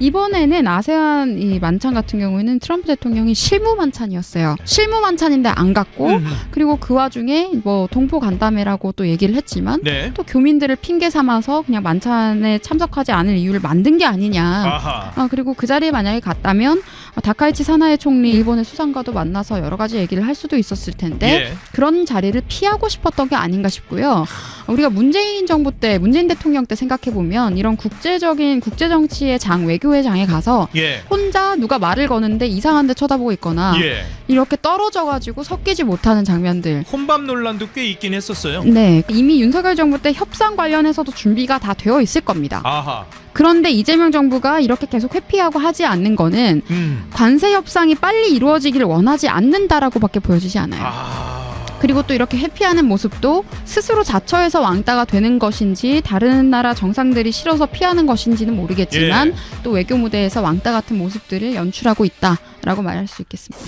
이번에는 아세안 이 만찬 같은 경우에는 트럼프 대통령이 실무 만찬이었어요. 실무 만찬인데 안 갔고 음. 그리고 그 와중에 뭐 동포 간담회라고 또 얘기를 했지만 네. 또 교민들을 핑계 삼아서 그냥 만찬에 참석하지 않을 이유를 만든 게 아니냐. 아하. 아 그리고 그 자리에 만약에 갔다면 아, 다카이치 사나에 총리 일본의 수상과도 만나서 여러 가지 얘기를 할 수도 있었을 텐데 예. 그런 자리를 피하고 싶었던 게 아닌가 싶고요. 우리가 문재인 정부 때 문재인 대통령 때 생각해 보면 이런 국제적인 국제 정치의 장 외교의 장에 가서 예. 혼자 누가 말을 거는데 이상한데 쳐다보고 있거나 예. 이렇게 떨어져 가지고 섞이지 못하는 장면들. 혼밥 논란도 꽤 있긴 했었어요. 네, 이미 윤석열 정부 때 협상 관련해서도 준비가 다 되어 있을 겁니다. 아하. 그런데 이재명 정부가 이렇게 계속 회피하고 하지 않는 거는 음. 관세 협상이 빨리 이루어지기를 원하지 않는다라고밖에 보여지지 않아요. 아. 그리고 또 이렇게 회피하는 모습도 스스로 자처해서 왕따가 되는 것인지 다른 나라 정상들이 싫어서 피하는 것인지는 모르겠지만 예. 또 외교 무대에서 왕따 같은 모습들을 연출하고 있다라고 말할 수 있겠습니다.